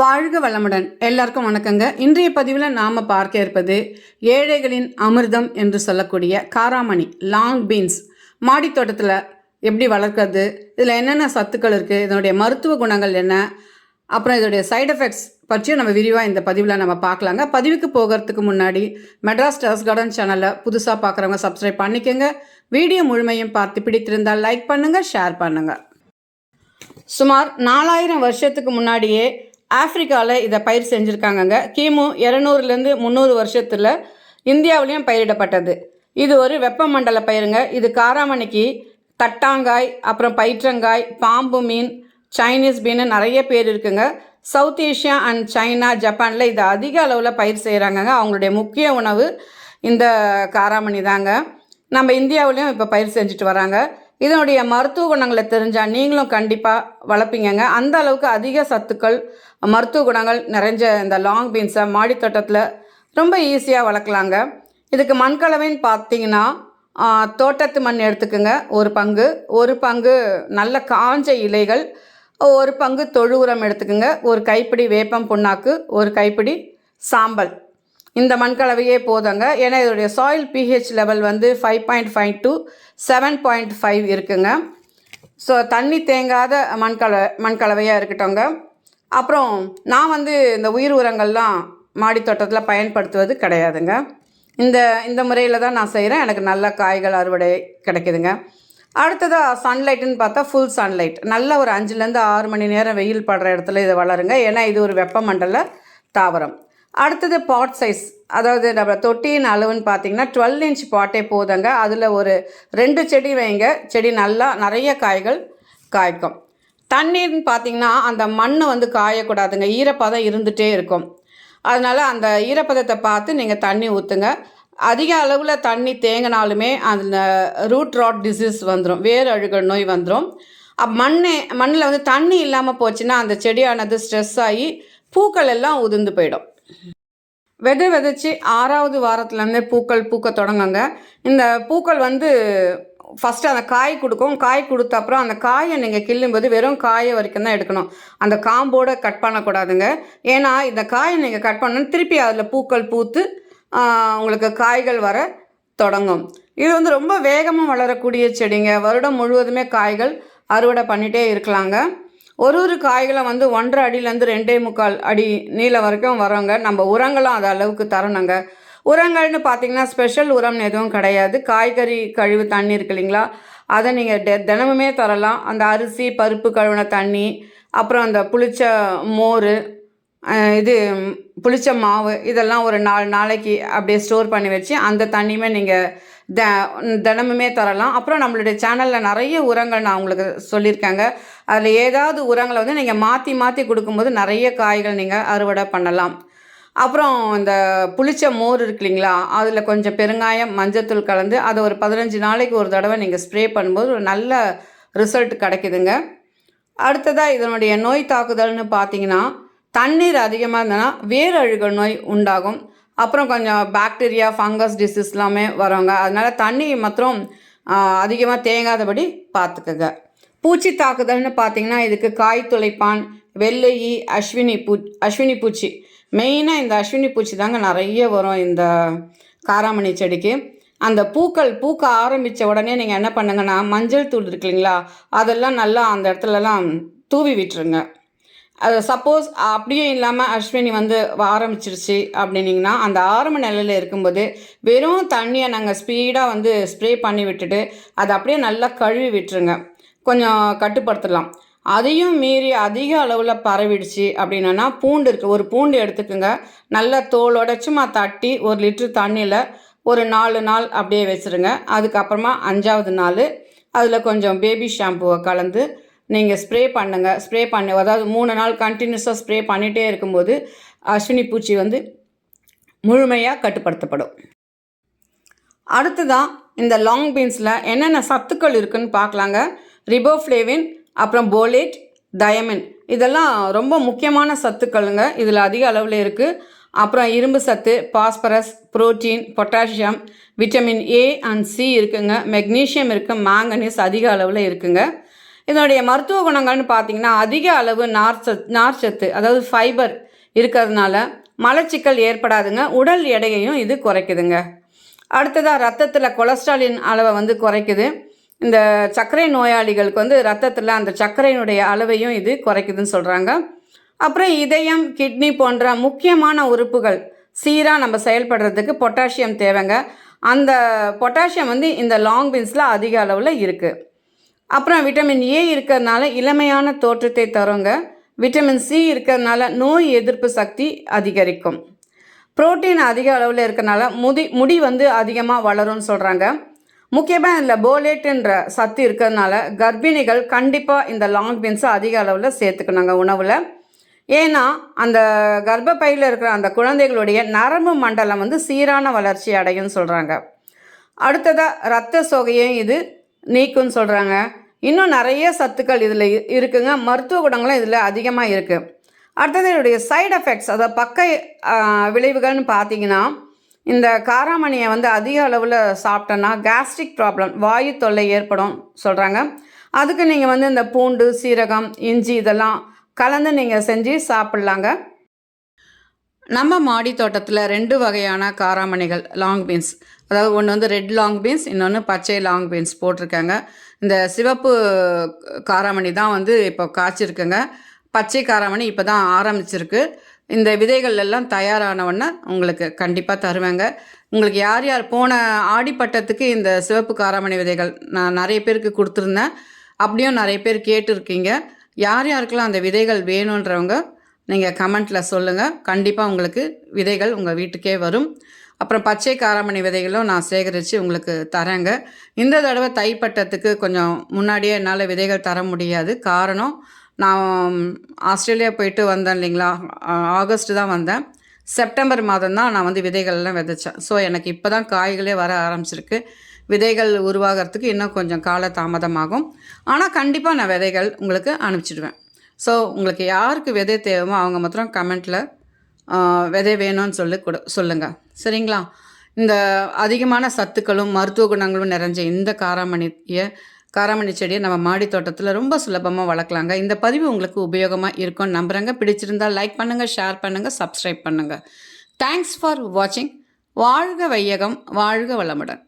வாழ்க வளமுடன். எல்லாருக்கும் வணக்கங்க. இன்றைய பதிவில் நாம் பார்க்க இருப்பது ஏழைகளின் அமிர்தம் என்று சொல்லக்கூடிய காராமணி லாங் பீன்ஸ் மாடி தோட்டத்தில் எப்படி வளர்க்குறது இதில் என்னென்ன சத்துக்கள் இருக்குது இதனுடைய மருத்துவ குணங்கள் என்ன அப்புறம் இதோடைய சைடு எஃபெக்ட்ஸ் பற்றியும் நம்ம விரிவாக இந்த பதிவில் நம்ம பார்க்கலாங்க. பதிவுக்கு போகிறதுக்கு முன்னாடி மெட்ராஸ் டெரஸ் கார்டன் சேனலை புதுசாக பார்க்குறவங்க சப்ஸ்கிரைப் பண்ணிக்கோங்க. வீடியோ முழுமையும் பார்த்து பிடித்திருந்தால் லைக் பண்ணுங்கள் ஷேர் பண்ணுங்கள் சுமார் நாலாயிரம் வருஷத்துக்கு முன்னாடியே ஆஃப்ரிக்காவில் இதை பயிர் செஞ்சுருக்காங்கங்க. கிமு இரநூறுலேருந்து முந்நூறு வருஷத்தில் இந்தியாவிலையும் பயிரிடப்பட்டது. இது ஒரு வெப்பமண்டல பயிருங்க. இது காராமணிக்கு தட்டாங்காய் அப்புறம் பயிற்றங்காய் பாம்பு மீன் சைனீஸ் மீன் நிறைய பேர் இருக்குங்க. சவுத் ஏஷியா அண்ட் சைனா ஜப்பானில் இது அதிக அளவில் பயிர் செய்கிறாங்கங்க அவங்களுடைய முக்கிய உணவு இந்த காராமணி தாங்க. நம்ம இந்தியாவிலையும் இப்போ பயிர் செஞ்சுட்டு வராங்க. இதனுடைய மருத்துவ குணங்களை தெரிஞ்சால் நீங்களும் கண்டிப்பாக வளர்ப்பீங்கங்க. அந்த அளவுக்கு அதிக சத்துக்கள் மருத்துவ குணங்கள் நிறைஞ்ச இந்த லாங் பீன்ஸை மாடித்தோட்டத்தில் ரொம்ப ஈஸியாக வளர்க்கலாங்க. இதுக்கு மண்கலவைன்னு பார்த்தீங்கன்னா தோட்டத்து மண் எடுத்துக்கோங்க. ஒரு பங்கு ஒரு பங்கு நல்ல காஞ்ச இலைகள் ஒரு பங்கு தொழு உரம் எடுத்துக்கோங்க. ஒரு கைப்பிடி வேப்பம் புண்ணாக்கு ஒரு கைப்பிடி சாம்பல். இந்த மண்கலவையே போதுங்க. ஏன்னா இதோடைய சாயில் பிஹெச் லெவல் வந்து five point five to seven point five இருக்குங்க. ஸோ தண்ணி தேங்காத மண்கல மண்கலவையாக இருக்கட்டும்ங்க. அப்புறம் நான் வந்து இந்த உயிர் உரங்கள்லாம் மாடி தோட்டத்தில் பயன்படுத்துவது கிடையாதுங்க. இந்த இந்த முறையில் தான் நான் செய்கிறேன் எனக்கு நல்ல காய்கள் அறுவடை கிடைக்குதுங்க. அடுத்ததாக சன்லைட்டுன்னு பார்த்தா ஃபுல் சன்லைட் நல்ல ஒரு அஞ்சுலேருந்து ஆறு மணி நேரம் வெயில் படுற இடத்துல இது வளருங்க. ஏன்னா இது ஒரு வெப்பமண்டல தாவரம். அடுத்தது பாட் சைஸ் அதாவது நம்ம தொட்டியின் அளவுன்னு பார்த்தீங்கன்னா டுவெல் இன்ச் பாட்டே போதுங்க. அதில் ஒரு ரெண்டு செடி வைங்க. செடி நல்லா நிறைய காய்கள் காய்க்கும். தண்ணீர்னு பார்த்தீங்கன்னா அந்த மண் வந்து காயக்கூடாதுங்க. ஈரப்பதம் இருந்துகிட்டே இருக்கும். அதனால் அந்த ஈரப்பதத்தை பார்த்து நீங்கள் தண்ணி ஊற்றுங்க அதிக அளவில் தண்ணி தேங்கினாலுமே அந்த ரூட் ராட் டிசீஸ் வந்துடும் வேர் அழுகல் நோய் வந்துடும் மண்ணே மண் மண்ணில் வந்து தண்ணி இல்லாமல் போச்சுன்னா அந்த செடியானது ஸ்ட்ரெஸ் ஆகி பூக்கள் எல்லாம் உதிர்ந்து போயிடும். விதை விதைச்சி ஆறாவது வாரத்துலேருந்தே பூக்கள் பூக்க தொடங்குங்க. இந்த பூக்கள் வந்து ஃபஸ்ட்டு அந்த காய் கொடுக்கும். காய் கொடுத்த அப்புறம் அந்த காயை நீங்கள் கிள்ளும்போது வெறும் காயை வரைக்கும் தான் எடுக்கணும். அந்த காம்போடு கட் பண்ணக்கூடாதுங்க. ஏன்னா இந்த காயை நீங்கள் கட் பண்ணணும் திருப்பி அதில் பூக்கள் பூத்து உங்களுக்கு காய்கள் வர தொடங்கும். இது வந்து ரொம்ப வேகமாக வளரக்கூடிய செடிங்க. வருடம் முழுவதுமே காய்கள் அறுவடை பண்ணிகிட்டே இருக்கலாங்க. ஒரு ஒரு காய்களும் வந்து ஒன்றரை அடியிலேருந்து ரெண்டே முக்கால் அடி நீளம் வரைக்கும் வரோங்க நம்ம உரங்களும் அது அளவுக்கு தரணுங்க. உரங்கள்னு பார்த்தீங்கன்னா ஸ்பெஷல் உரம்னு எதுவும் கிடையாது. காய்கறி கழிவு தண்ணி இருக்கு இல்லைங்களா? அதை நீங்கள் டெ தினமுமே தரலாம். அந்த அரிசி பருப்பு கழுவின தண்ணி அப்புறம் அந்த புளிச்ச மோர் இது புளிச்ச மாவு இதெல்லாம் ஒரு நாலு நாளைக்கு அப்படியே ஸ்டோர் பண்ணி வச்சு அந்த தண்ணியுமே நீங்கள் த தினமுமே தரலாம். அப்புறம் நம்மளுடைய சேனலில் நிறைய உரங்கள் நான் உங்களுக்கு சொல்லியிருக்காங்க. அதில் ஏதாவது உரங்களை வந்து நீங்கள் மாற்றி மாற்றி கொடுக்கும்போது நிறைய காய்கள் நீங்கள் அறுவடை பண்ணலாம். அப்புறம் இந்த புளிச்ச மோர் இருக்கு இல்லைங்களா? அதில் கொஞ்சம் பெருங்காயம் மஞ்சத்தூள் கலந்து அதை ஒரு பதினஞ்சு நாளைக்கு ஒரு தடவை நீங்கள் ஸ்ப்ரே பண்ணும்போது ஒரு நல்ல ரிசல்ட் கிடைக்குதுங்க. அடுத்ததாக இதனுடைய நோய் தாக்குதல்னு பார்த்தீங்கன்னா தண்ணீர் அதிகமாக இருந்ததுன்னா வேர் அழுக நோய் உண்டாகும். அப்புறம் கொஞ்சம் பாக்டீரியா ஃபங்கஸ் டிசீஸ் எல்லாமே வரவங்க. அதனால் தண்ணி மாத்திரம் அதிகமாக தேங்காதபடி பார்த்துக்குங்க பூச்சி தாக்குதல்னு பார்த்தீங்கன்னா இதுக்கு காய் துளைப்பான் வெள்ளையி அஸ்வினி பூ அஸ்வினி பூச்சி. மெயினாக இந்த அஸ்வினி பூச்சி தாங்க நிறைய வரும் இந்த காராமணி செடிக்கு. அந்த பூக்கள் பூக்க ஆரம்பித்த உடனே நீங்கள் என்ன பண்ணுங்கன்னா மஞ்சள் தூள் இருக்கு இல்லைங்களா அதெல்லாம் நல்லா அந்த இடத்துலலாம் தூவி விட்டுருங்க. அது சப்போஸ் அப்படியே இல்லாமல் அஸ்வினி வந்து ஆரம்பிச்சிருச்சு அப்படின்னிங்கன்னா அந்த ஆரம்ப நிலையில் இருக்கும்போது வெறும் தண்ணியை நாங்கள் ஸ்பீடாக வந்து ஸ்ப்ரே பண்ணி விட்டுட்டு அதை அப்படியே நல்லா கழுவி விட்டுருங்க. கொஞ்சம் கட்டுப்படுத்தலாம். அதையும் மீறி அதிக அளவில் பரவிடுச்சு அப்படின்னா பூண்டு இருக்குது ஒரு பூண்டு எடுத்துக்கோங்க. நல்லா தோலோட சும்மா தட்டி ஒரு லிட்ரு தண்ணியில் ஒரு நாலு நாள் அப்படியே வச்சுருங்க. அதுக்கப்புறமா அஞ்சாவது நாள் அதில் கொஞ்சம் பேபி ஷாம்புவை கலந்து நீங்கள் ஸ்ப்ரே பண்ணுங்கள் ஸ்ப்ரே பண்ண அதாவது மூணு நாள் கண்டினியூஸாக ஸ்ப்ரே பண்ணிகிட்டே இருக்கும்போது அஸ்வினி பூச்சி வந்து முழுமையாக கட்டுப்படுத்தப்படும். அடுத்ததான் இந்த லாங் பீன்ஸில் என்னென்ன சத்துக்கள் இருக்குன்னு பார்க்கலாங்க. ரிபோஃப்ளேவின் அப்புறம் போலேட் டயமின் இதெல்லாம் ரொம்ப முக்கியமான சத்துக்களுங்க. இதில் அதிக அளவில் இருக்குது அப்புறம் இரும்பு சத்து phosphorus protein potassium vitamin A and C இருக்குங்க. மெக்னீஷியம் இருக்குது மேங்கனீஸ் அதிக அளவில் இருக்குங்க. இதனுடைய மருத்துவ குணங்கள்னு பார்த்தீங்கன்னா அதிக அளவு நார்ச்சத் நார்ச்சத்து அதாவது ஃபைபர் இருக்கிறதுனால மலச்சிக்கல் ஏற்படாதுங்க. உடல் எடையையும் இது குறைக்குதுங்க. அடுத்ததாக ரத்தத்தில் கொலஸ்ட்ராலின் அளவை வந்து குறைக்குது. இந்த சர்க்கரை நோயாளிகளுக்கு வந்து ரத்தத்தில் அந்த சர்க்கரையினுடைய அளவையும் இது குறைக்குதுன்னு சொல்கிறாங்க அப்புறம் இதயம் கிட்னி போன்ற முக்கியமான உறுப்புகள் சீராக நம்ம செயல்படுறதுக்கு பொட்டாசியம் தேவைங்க. அந்த பொட்டாசியம் வந்து இந்த லாங் பீன்ஸில் அதிக அளவில் இருக்குது அப்புறம் விட்டமின் ஏ இருக்கிறதுனால இளமையான தோற்றத்தை தருங்க. விட்டமின் சி இருக்கிறதுனால நோய் எதிர்ப்பு சக்தி அதிகரிக்கும். புரோட்டீன் அதிக அளவில் இருக்கிறனால முடி முடி வந்து அதிகமாக வளரும்னு சொல்கிறாங்க முக்கியமாக இதில் போலேட்டுன்ற சத்து இருக்கிறதுனால கர்ப்பிணிகள் கண்டிப்பாக இந்த லாங் பீன்ஸை அதிக அளவில் சேர்த்துக்கணுங்க உணவில். ஏன்னா அந்த கர்ப்பப்பையில் இருக்கிற அந்த குழந்தைகளுடைய நரம்பு மண்டலம் வந்து சீரான வளர்ச்சி அடையும்னு சொல்கிறாங்க அடுத்ததாக ரத்த சோகையும் இது. நீக்கும்னு சொல்கிறாங்க இன்னும் நிறைய சத்துக்கள் இதில் இருக்குங்க. மருத்துவ குணங்களும் இதில் அதிகமாக இருக்குது அடுத்தது இதனுடைய சைடு எஃபெக்ட்ஸ் அதை பக்க விளைவுகள்னு பார்த்தீங்கன்னா இந்த காராமணியை வந்து அதிக அளவில் சாப்பிட்டோன்னா கேஸ்ட்ரிக் ப்ராப்ளம் வாயு தொல்லை ஏற்படும் சொல்கிறாங்க அதுக்கு நீங்கள் வந்து இந்த பூண்டு சீரகம் இஞ்சி இதெல்லாம் கலந்து நீங்கள் செஞ்சு சாப்பிட்லாங்க. நம்ம மாடி தோட்டத்தில் ரெண்டு வகையான காராமணிகள் லாங் பீன்ஸ் அதாவது ஒன்று வந்து ரெட் லாங் பீன்ஸ் இன்னொன்று பச்சை லாங் பீன்ஸ் போட்டிருக்காங்க. இந்த சிவப்பு காராமணி தான் வந்து இப்போ காய்ச்சிருக்குங்க. பச்சை காராமணி இப்போ தான் ஆரம்பிச்சிருக்கு. இந்த விதைகள் எல்லாம் தயாரானவொன்னே உங்களுக்கு கண்டிப்பாக தருவேங்க. உங்களுக்கு யார் யார் போன ஆடிப்பட்டத்துக்கு இந்த சிவப்பு காராமணி விதைகள் நான் நிறைய பேருக்கு கொடுத்துருந்தேன். அப்படியும் நிறைய பேர் கேட்டிருக்கீங்க. யார் யாருக்கெல்லாம் அந்த விதைகள் வேணுன்றவங்க நீங்கள் கமெண்ட்டில் சொல்லுங்கள் கண்டிப்பாக உங்களுக்கு விதைகள் உங்கள் வீட்டுக்கே வரும். அப்புறம் பச்சை காராமணி விதைகளும் நான் சேகரித்து உங்களுக்கு தரேங்க. இந்த தடவை தைப்பட்டத்துக்கு கொஞ்சம் முன்னாடியே என்னால் விதைகள் தர முடியாது. காரணம் நான் ஆஸ்திரேலியா போயிட்டு வந்தேன் இல்லைங்களா? ஆகஸ்ட் தான் வந்தேன். செப்டம்பர் மாதம் தான் நான் வந்து விதைகள்லாம் விதைச்சேன். ஸோ எனக்கு இப்போ தான் காய்களே வர ஆரம்பிச்சிருக்கு. விதைகள் உருவாகிறதுக்கு இன்னும் கொஞ்சம் கால தாமதமாகும். ஆனால் கண்டிப்பாக நான் விதைகள் உங்களுக்கு அனுப்பிச்சிடுவேன். ஸோ உங்களுக்கு யாருக்கு விதை தேவைமோ அவங்க மாத்திரம் கமெண்ட்டில் விதை வேணும்னு சொல்லி கொடு சொல்லுங்கள் சரிங்களா? இந்த அதிகமான சத்துக்களும் மருத்துவ குணங்களும் நிறைஞ்ச இந்த காராமணியை காராமணி செடியை நம்ம மாடி தோட்டத்தில் ரொம்ப சுலபமாக வளர்க்கலாங்க. இந்த பதிவு உங்களுக்கு உபயோகமாக இருக்கும்னு நம்புகிறேங்க பிடிச்சிருந்தால் லைக் பண்ணுங்கள் ஷேர் பண்ணுங்கள் சப்ஸ்கிரைப் பண்ணுங்கள் தேங்க்ஸ் ஃபார் வாட்சிங் வாழ்க வையகம் வாழ்க வளமுடன்.